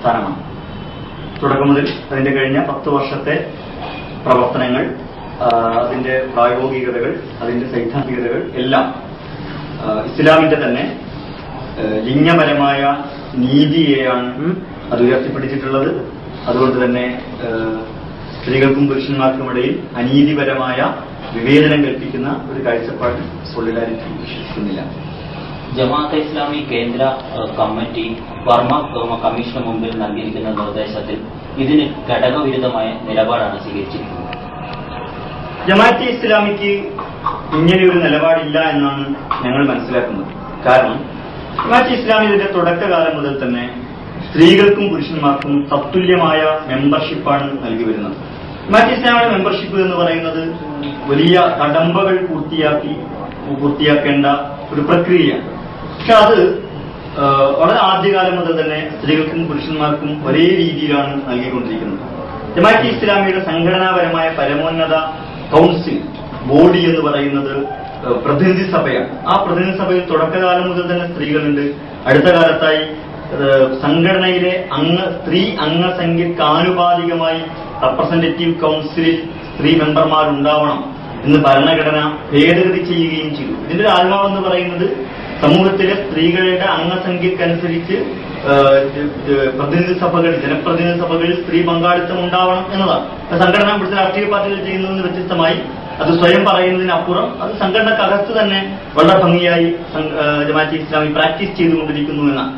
പ്രസ്ഥാനമാണ് തുടക്കം മുതൽ അതിന്റെ കഴിഞ്ഞ പത്ത് വർഷത്തെ പ്രവർത്തനങ്ങൾ അതിന്റെ പ്രായോഗികതകൾ അതിന്റെ സൈദ്ധാന്തികതകൾ എല്ലാം ഇസ്ലാമിന്റെ തന്നെ ലിംഗപരമായ നീതിയെയാണ് അത് ഉയർത്തിപ്പിടിച്ചിട്ടുള്ളത്. അതുകൊണ്ട് തന്നെ സ്ത്രീകൾക്കും പുരുഷന്മാർക്കുമിടയിൽ അനീതിപരമായ വിവേചനം കൽപ്പിക്കുന്ന ഒരു കാഴ്ചപ്പാട് സോളിഡാരിറ്റി വിശ്വസിക്കുന്നില്ല. ജമാഅത്തെ ഇസ്ലാമി കേന്ദ്ര കമ്മിറ്റി ഏഹ്, കമ്മീഷന് മുമ്പിൽ നൽകിയിരിക്കുന്ന നിർദ്ദേശത്തിൽ ഇതിന് ഘടകവിരുദ്ധമായ നിലപാടാണ് സ്വീകരിച്ചിരിക്കുന്നത്. ജമാഅത്തെ ഇസ്ലാമിക്ക് ഇങ്ങനെയൊരു നിലപാടില്ല എന്നാണ് ഞങ്ങൾ മനസ്സിലാക്കുന്നത്. കാരണം ജമാഅത്തെ ഇസ്ലാമി ഇതിന്റെ തുടക്കകാലം മുതൽ തന്നെ സ്ത്രീകൾക്കും പുരുഷന്മാർക്കും തത്തുല്യമായ മെമ്പർഷിപ്പാണ് നൽകി വരുന്നത്. ജമാഅത്തെ ഇസ്ലാമിയുടെ മെമ്പർഷിപ്പ് എന്ന് പറയുന്നത് വലിയ കടമ്പകൾ പൂർത്തിയാക്കി പൂർത്തിയാക്കേണ്ട ഒരു പ്രക്രിയയാണ്. പക്ഷെ അത് വളരെ ആദ്യകാലം മുതൽ തന്നെ സ്ത്രീകൾക്കും പുരുഷന്മാർക്കും ഒരേ രീതിയിലാണ് നൽകിക്കൊണ്ടിരിക്കുന്നത്. ജമാഅത്തെ ഇസ്ലാമിയുടെ സംഘടനാപരമായ പരമോന്നത കൗൺസിൽ ബോഡി എന്ന് പറയുന്നത് പ്രതിനിധി സഭയാണ് ആ പ്രതിനിധി സഭയിൽ തുടക്കകാലം മുതൽ തന്നെ സ്ത്രീകളുണ്ട്. അടുത്ത കാലത്തായി സംഘടനയിലെ അംഗ സ്ത്രീ അംഗസംഖ്യക്ക് ആനുപാതികമായി റെപ്രസെന്റേറ്റീവ് കൗൺസിലിൽ സ്ത്രീ മെമ്പർമാർ ഉണ്ടാവണം എന്ന് ഭരണഘടന ഭേദഗതി ചെയ്യുകയും ചെയ്തു. ഇതിന്റെ ആത്മാവെന്ന് പറയുന്നത് സമൂഹത്തിലെ സ്ത്രീകളുടെ അംഗസംഖ്യക്കനുസരിച്ച് പ്രതിനിധി സഭകൾ ജനപ്രതിനിധി സഭകളിൽ സ്ത്രീ പങ്കാളിത്തം ഉണ്ടാവണം എന്നതാണ്. സംഘടന ഇവിടുത്തെ രാഷ്ട്രീയ പാർട്ടികൾ ചെയ്യുന്നതിന് വ്യത്യസ്തമായി അത് സ്വയം പറയുന്നതിനപ്പുറം അത് സംഘടനക്കകത്ത് തന്നെ വളരെ ഭംഗിയായി ജമാഅത്തി ഇസ്ലാമി പ്രാക്ടീസ് ചെയ്തുകൊണ്ടിരിക്കുന്നു എന്നാണ്.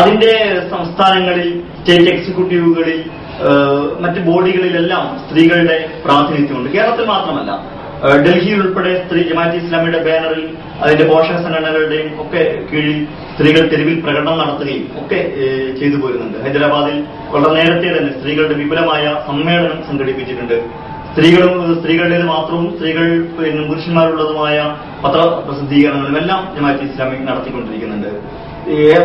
അതിന്റെ സംസ്ഥാനങ്ങളിൽ സ്റ്റേറ്റ് എക്സിക്യൂട്ടീവുകളിൽ മറ്റ് ബോഡികളിലെല്ലാം സ്ത്രീകളുടെ പ്രാതിനിധ്യമുണ്ട്. കേരളത്തിൽ മാത്രമല്ല. ഡൽഹിയിൽ ഉൾപ്പെടെ സ്ത്രീ ജമാഅത്ത് ഇസ്ലാമിയുടെ ബാനറിൽ അതിന്റെ പോഷക സംഘടനകളുടെയും ഒക്കെ കീഴിൽ സ്ത്രീകൾ തെരുവിൽ പ്രകടനം നടത്തുകയും ഒക്കെ ചെയ്തു പോരുന്നുണ്ട്. ഹൈദരാബാദിൽ വളരെ നേരത്തെ തന്നെ സ്ത്രീകളുടെ വിപുലമായ സമ്മേളനം സംഘടിപ്പിച്ചിട്ടുണ്ട്. സ്ത്രീകളും സ്ത്രീകളുടേത് മാത്രവും സ്ത്രീകൾ പിന്നെ പുരുഷന്മാരുള്ളതുമായ പത്ര പ്രസിദ്ധീകരണങ്ങളും എല്ലാം ജമാഅത്ത് ഇസ്ലാമി നടത്തിക്കൊണ്ടിരിക്കുന്നുണ്ട്.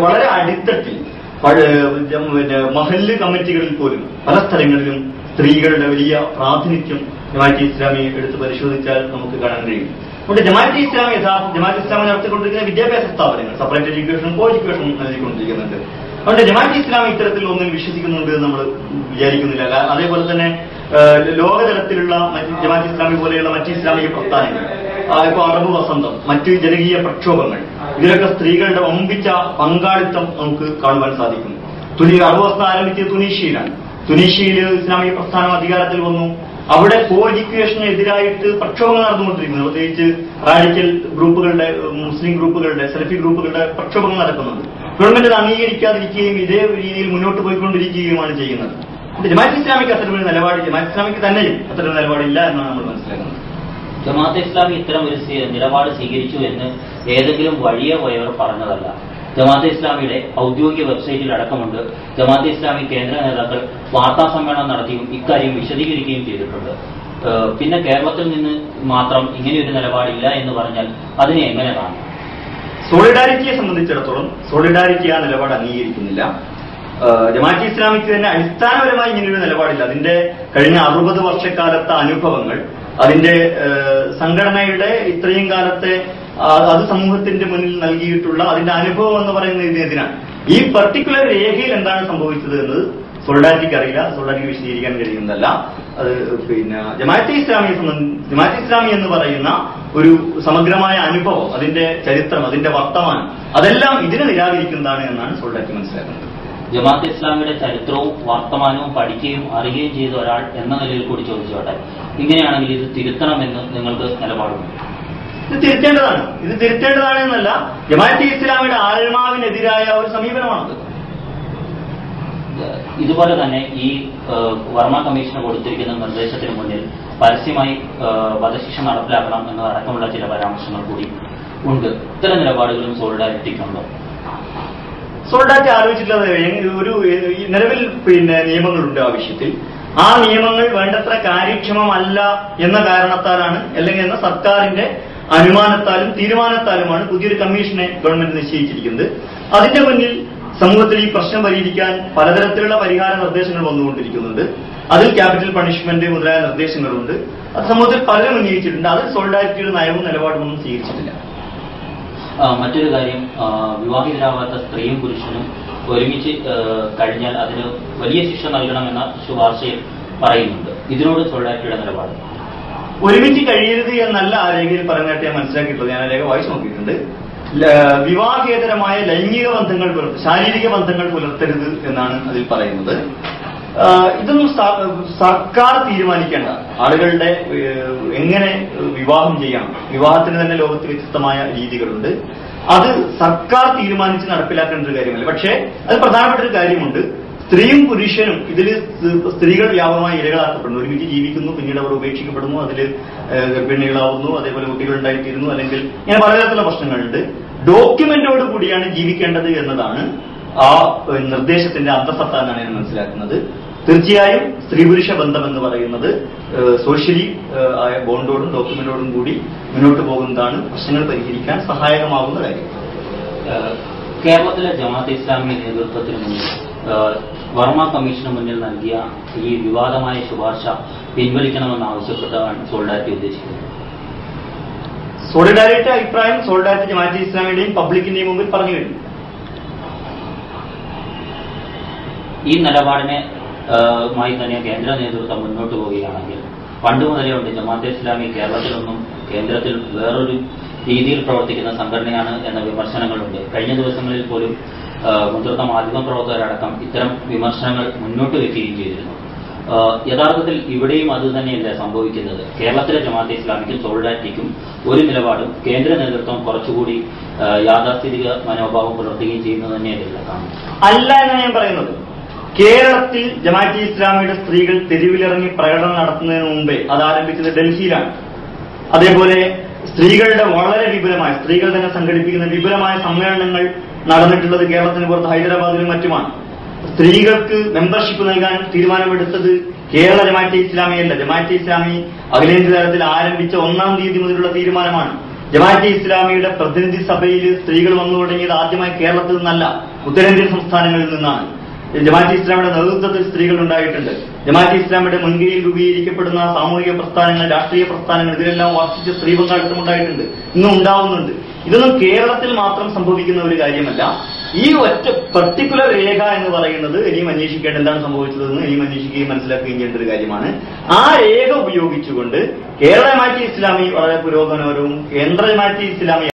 വളരെ അടിത്തട്ടിൽ പിന്നെ മഹല്ല് കമ്മിറ്റികളിൽ പോലും പല സ്ഥലങ്ങളിലും സ്ത്രീകളുടെ വലിയ പ്രാതിനിധ്യം ജമാഅത്തെ ഇസ്ലാമി എടുത്ത് പരിശോധിച്ചാൽ നമുക്ക് കാണാൻ കഴിയും. അതുകൊണ്ട് ജമാഅത്തെ ഇസ്ലാമി യഥാർത്ഥ ജമാഅത്തെ ഇസ്ലാമി നടത്തിക്കൊണ്ടിരിക്കുന്ന വിദ്യാഭ്യാസ സ്ഥാപനങ്ങൾ സെപ്പറേറ്റ് എഡ്യൂക്കേഷൻ കോ എഡ്യൂക്കേഷൻ നൽകിക്കൊണ്ടിരിക്കുന്നുണ്ട്. അതുകൊണ്ട് ജമാഅത്തെ ഇസ്ലാമി ഇത്തരത്തിൽ ഒന്നിൽ വിശ്വസിക്കുന്നുണ്ട് എന്ന് നമ്മൾ വിചാരിക്കുന്നില്ല. അതേപോലെ തന്നെ ലോകതലത്തിലുള്ള മറ്റ് ജമാഅത്ത് ഇസ്ലാമി പോലെയുള്ള മറ്റ് ഇസ്ലാമിക പ്രസ്ഥാനങ്ങൾ ഇപ്പൊ അറബ് വസന്തം മറ്റ് ജനകീയ പ്രക്ഷോഭങ്ങൾ ഇതിലൊക്കെ സ്ത്രീകളുടെ ഒമ്പിച്ച പങ്കാളിത്തം നമുക്ക് കാണുവാൻ സാധിക്കും. തുനി അറബ് വസന്തം ആരംഭിച്ചത് തുനീഷ്യയിലാണ്. തുനീഷ്യയിൽ ഇസ്ലാമിക പ്രസ്ഥാനം അധികാരത്തിൽ വന്നു. അവിടെ കോ എഡ്യൂക്കേഷന് എതിരായിട്ട് പ്രക്ഷോഭങ്ങൾ നടന്നുകൊണ്ടിരിക്കുന്നത് പ്രത്യേകിച്ച് റാഡിക്കൽ ഗ്രൂപ്പുകളുടെ മുസ്ലിം ഗ്രൂപ്പുകളുടെ സെൽഫി ഗ്രൂപ്പുകളുടെ പ്രക്ഷോഭങ്ങൾ നടക്കുന്നുണ്ട് ഗവൺമെന്റ് അത് അംഗീകരിക്കാതിരിക്കുകയും ഇതേ രീതിയിൽ മുന്നോട്ട് പോയിക്കൊണ്ടിരിക്കുകയുമാണ് ചെയ്യുന്നത്. ജമാഅത്ത് ഇസ്ലാമിക്ക് അത്തരമൊരു നിലപാട് ജമാഅത്ത് ഇസ്ലാമിക്ക് തന്നെയും അത്തരം നിലപാടില്ല എന്നാണ് നമ്മൾ മനസ്സിലാക്കുന്നത്. ജമാഅത്ത് ഇസ്ലാമി ഇത്തരം ഒരു നിലപാട് സ്വീകരിച്ചു എന്ന് ഏതെങ്കിലും വഴിയെ പോയവർ പറഞ്ഞതല്ല. ജമാഅത്തെ ഇസ്ലാമിയുടെ ഔദ്യോഗിക വെബ്സൈറ്റിൽ അടക്കമുണ്ട്. ജമാഅത്തെ ഇസ്ലാമി കേന്ദ്ര നേതാക്കൾ വാർത്താ സമ്മേളനം നടത്തിയും ഇക്കാര്യം വിശദീകരിക്കുകയും ചെയ്തിട്ടുണ്ട്. പിന്നെ കേരളത്തിൽ നിന്ന് മാത്രം ഇങ്ങനെയൊരു നിലപാടില്ല എന്ന് പറഞ്ഞാൽ അതിനെ എങ്ങനെ കാണും? സോളിഡാരിറ്റിയെ സംബന്ധിച്ചിടത്തോളം സോളിഡാരിറ്റി ആ നിലപാട് അംഗീകരിക്കുന്നില്ല. ജമാഅത്തെ ഇസ്ലാമിക്ക് തന്നെ അടിസ്ഥാനപരമായി ഇങ്ങനെയൊരു നിലപാടില്ല. അതിന്റെ കഴിഞ്ഞ അറുപത് വർഷക്കാലത്തെ അനുഭവങ്ങൾ അതിന്റെ സംഘടനയുടെ ഇത്രയും കാലത്തെ അത് സമൂഹത്തിന്റെ മുന്നിൽ നൽകിയിട്ടുള്ള അതിന്റെ അനുഭവം എന്ന് പറയുന്നത് ഇതിനെതിരാണ് ഈ പർട്ടിക്കുലർ രേഖയിൽ എന്താണ് സംഭവിച്ചത് എന്നത് സോളിഡാരിറ്റിക്ക് അറിയില്ല. സോളിഡാരിറ്റി വിശദീകരിക്കാൻ കഴിയുന്നതല്ല. അത് പിന്നെ ജമാഅത്തെ ഇസ്ലാമിയെ സംബന്ധിച്ച് ജമാഅത്തെ ഇസ്ലാമി എന്ന് പറയുന്ന ഒരു സമഗ്രമായ അനുഭവം അതിന്റെ ചരിത്രം അതിന്റെ വർത്തമാനം അതെല്ലാം ഇതിനെ നിരാകരിക്കുന്നതാണ് എന്നാണ് സോളിഡാരിറ്റി മനസ്സിലാക്കുന്നത്. ജമാഅത്ത് ഇസ്ലാമിയുടെ ചരിത്രവും വർത്തമാനവും പഠിക്കുകയും അറിയുകയും ചെയ്ത ഒരാൾ എന്ന നിലയിൽ കൂടി ചോദിച്ചോട്ടെ. ഇങ്ങനെയാണെങ്കിൽ ഇത് തിരുത്തണമെന്ന് നിങ്ങൾക്ക് നിലപാടുണ്ട്. ഇത് തിരുത്തേണ്ടതാണ്. ഇത് തിരുത്തേണ്ടതാണ് എന്നല്ല ജമാഅത്തെ ഇസ്ലാമിയുടെ ആത്മാവിനെതിരായ ഒരു സമീപനമാണത്. ഇതുപോലെ തന്നെ ഈ വർമ്മ കമ്മീഷന് കൊടുത്തിരിക്കുന്ന നിർദ്ദേശത്തിന് മുന്നിൽ പരസ്യമായി വധശിക്ഷ നടപ്പിലാക്കണം എന്നതടക്കമുള്ള ചില പരാമർശങ്ങൾ കൂടി ഉണ്ട്. ഇത്തരം നിലപാടുകളും സോളിഡാരിറ്റിക്കുണ്ടോ? സോളിഡാരിറ്റി ആലോചിച്ചിട്ടുള്ളത് എങ് ഒരു നിലവിൽ പിന്നെ നിയമങ്ങളുണ്ട് ആ വിഷയത്തിൽ ആ നിയമങ്ങൾ വേണ്ടത്ര കാര്യക്ഷമമല്ല എന്ന കാരണത്താലാണ് അല്ലെങ്കിൽ എന്ന സർക്കാരിന്റെ അനുമാനത്താലും തീരുമാനത്താലുമാണ് പുതിയൊരു കമ്മീഷനെ ഗവൺമെന്റ് നിശ്ചയിച്ചിരിക്കുന്നത്. അതിന്റെ മുന്നിൽ സമൂഹത്തിൽ ഈ പ്രശ്നം പരിഹരിക്കാൻ പലതരത്തിലുള്ള പരിഹാര നിർദ്ദേശങ്ങൾ വന്നുകൊണ്ടിരിക്കുന്നുണ്ട്. അതിൽ ക്യാപിറ്റൽ പണിഷ്മെന്റ് മുതലായ നിർദ്ദേശങ്ങളുണ്ട്. അത് സമൂഹത്തിൽ പലരും ഉന്നയിച്ചിട്ടുണ്ട്. അതിൽ സോളിഡാരിറ്റിയുടെ നയവും നിലപാടുമൊന്നും സ്വീകരിച്ചിട്ടില്ല. മറ്റൊരു കാര്യം വിവാഹിതരാവാത്ത സ്ത്രീയും പുരുഷനും ഒരുമിച്ച് കഴിഞ്ഞാൽ അതിന് വലിയ ശിക്ഷ നൽകണമെന്ന ശുപാർശയിൽ പറയുന്നുണ്ട്. ഇതിനോട് സോളിഡാരിറ്റിയുടെ നിലപാട്? ഒരുമിച്ച് കഴിയരുത് എന്നല്ല ആ രേഖയിൽ പറഞ്ഞിട്ട് ഞാൻ മനസ്സിലാക്കിയിട്ടുള്ളത്. ഞാൻ ആ രേഖ വായിച്ചു നോക്കിയിട്ടുണ്ട്. വിവാഹേതരമായ ലൈംഗിക ബന്ധങ്ങൾ പുലർത്ത ശാരീരിക ബന്ധങ്ങൾ പുലർത്തരുത് എന്നാണ് അതിൽ പറയുന്നത്. ഇതൊന്നും സർക്കാർ തീരുമാനിക്കേണ്ട. ആളുകളുടെ എങ്ങനെ വിവാഹം ചെയ്യണം? വിവാഹത്തിന് തന്നെ ലോകത്ത് വ്യത്യസ്തമായ രീതികളുണ്ട്. അത് സർക്കാർ തീരുമാനിച്ച് നടപ്പിലാക്കേണ്ട ഒരു കാര്യമല്ല. പക്ഷേ അത് പ്രധാനപ്പെട്ട ഒരു കാര്യമുണ്ട്. സ്ത്രീയും പുരുഷനും ഇതിൽ സ്ത്രീകൾ വ്യാപകമായി ഇരകളാക്കപ്പെടുന്നു. ഒരുമിച്ച് ജീവിക്കുന്നു പിന്നീട് അവർ ഉപേക്ഷിക്കപ്പെടുന്നു അതിൽ ഗർഭിണികളാവുന്നു അതേപോലെ കുട്ടികൾ ഉണ്ടായിത്തീരുന്നു അല്ലെങ്കിൽ ഇങ്ങനെ പലതരത്തിലുള്ള പ്രശ്നങ്ങളുണ്ട്. ഡോക്യുമെന്റോട് കൂടിയാണ് ജീവിക്കേണ്ടത് എന്നതാണ് ആ നിർദ്ദേശത്തിന്റെ അന്തസത്ത എന്നാണ് ഞാൻ മനസ്സിലാക്കുന്നത്. തീർച്ചയായും സ്ത്രീ പുരുഷ ബന്ധം എന്ന് പറയുന്നത് സോഷ്യലി ആയ ബോണ്ടോടും ഡോക്യുമെന്റോടും കൂടി മുന്നോട്ട് പോകുന്നതാണ് പ്രശ്നങ്ങൾ പരിഹരിക്കാൻ സഹായകമാകുന്ന കാര്യം. കേരളത്തിലെ ജമാഅത്ത് ഇസ്ലാമി നേതൃത്വത്തിന് മുന്നിൽ വർമ്മ കമ്മീഷന് മുന്നിൽ നൽകിയ ഈ വിവാദമായ ശുപാർശ പിൻവലിക്കണമെന്ന് ആവശ്യപ്പെട്ടാണ് സോളിഡാരിറ്റി ഉദ്ദേശിക്കുന്നത്. സോളിഡാരിറ്റി അഭിപ്രായം സോളിഡാരിറ്റി ജമാഅത്ത് ഇസ്ലാമിയുടെയും പബ്ലിക്കിന്റെയും മുമ്പിൽ പറഞ്ഞു കഴിഞ്ഞു. ഈ നിലപാടിനെ മായി തന്നെ കേന്ദ്ര നേതൃത്വം മുന്നോട്ട് പോവുകയാണെങ്കിൽ പണ്ട് മുതലേ ഉണ്ട് ജമാഅത്തെ ഇസ്ലാമി കേരളത്തിലൊന്നും കേന്ദ്രത്തിൽ വേറൊരു രീതിയിൽ പ്രവർത്തിക്കുന്ന സംഘടനയാണ് എന്ന വിമർശനങ്ങളുണ്ട്. കഴിഞ്ഞ ദിവസങ്ങളിൽ പോലും മുതിർന്ന മാധ്യമ മാധ്യമപ്രവർത്തകരടക്കം ഇത്തരം വിമർശനങ്ങൾ മുന്നോട്ട് വയ്ക്കുകയും ചെയ്തിരുന്നു. യഥാർത്ഥത്തിൽ ഇവിടെയും അത് തന്നെയല്ല സംഭവിക്കുന്നത്? കേരളത്തിലെ ജമാഅത്തെ ഇസ്ലാമിക്കും സോളിഡാരിറ്റിക്കും ഒരു നിലപാടും കേന്ദ്ര നേതൃത്വം കുറച്ചുകൂടി യാഥാസ്ഥിതിക മനോഭാവം പുലർത്തുകയും ചെയ്യുന്നത് തന്നെയല്ല അല്ല എന്നാണ് ഞാൻ പറയുന്നത്. കേരളത്തിൽ ജമാഅത്തെ ഇസ്ലാമിയുടെ സ്ത്രീകൾ തെരുവിലിറങ്ങി പ്രകടനം നടത്തുന്നതിന് മുമ്പേ അത് ആരംഭിച്ചത് ഡൽഹിയിലാണ്. അതേപോലെ സ്ത്രീകളുടെ വളരെ വിപുലമായ സ്ത്രീകൾ തന്നെ സംഘടിപ്പിക്കുന്ന വിപുലമായ സമ്മേളനങ്ങൾ നടന്നിട്ടുള്ളത് കേരളത്തിന് പുറത്ത് ഹൈദരാബാദിലും മറ്റുമാണ്. സ്ത്രീകൾക്ക് മെമ്പർഷിപ്പ് നൽകാൻ തീരുമാനമെടുത്തത് കേരള ജമാഅത്തെ ഇസ്ലാമിയല്ല ജമാഅത്തെ ഇസ്ലാമി അഖിലേന്ത്യ തലത്തിൽ ആരംഭിച്ച ഒന്നാം തീയതി മുതലുള്ള തീരുമാനമാണ്. ജമാഅത്തെ ഇസ്ലാമിയുടെ പ്രതിനിധി സഭയിൽ സ്ത്രീകൾ വന്നു തുടങ്ങിയത് ആദ്യമായി കേരളത്തിൽ നിന്നല്ല ഉത്തരേന്ത്യൻ സംസ്ഥാനങ്ങളിൽ നിന്നാണ്. ജമാഅത്തെ ഇസ്ലാമിയുടെ നേതൃത്വത്തിൽ സ്ത്രീകൾ ഉണ്ടായിട്ടുണ്ട്. ജമാഅത്തെ ഇസ്ലാമിയുടെ മുൻകൈയിൽ രൂപീകരിക്കപ്പെടുന്ന സാമൂഹിക പ്രസ്ഥാനങ്ങൾ രാഷ്ട്രീയ പ്രസ്ഥാനങ്ങൾ ഇതിലെല്ലാം വർദ്ധിച്ച സ്ത്രീ പങ്കാളിത്തം ഉണ്ടായിട്ടുണ്ട്. ഇന്നും ഉണ്ടാവുന്നുണ്ട്. ഇതൊന്നും കേരളത്തിൽ മാത്രം സംഭവിക്കുന്ന ഒരു കാര്യമല്ല. ഈ ഒറ്റ പർട്ടിക്കുലർ രേഖ എന്ന് പറയുന്നത് ഇനിയും അന്വേഷിക്കേണ്ട എന്താണ് സംഭവിച്ചതെന്ന് ഇനിയും അന്വേഷിക്കുകയും മനസ്സിലാക്കുകയും ചെയ്യേണ്ട ഒരു കാര്യമാണ്. ആ രേഖ ഉപയോഗിച്ചുകൊണ്ട് കേരള ജമാഅത്തെ ഇസ്ലാമി വളരെ പുരോഗമനപരവും കേന്ദ്ര ജമാഅത്തെ ഇസ്ലാമി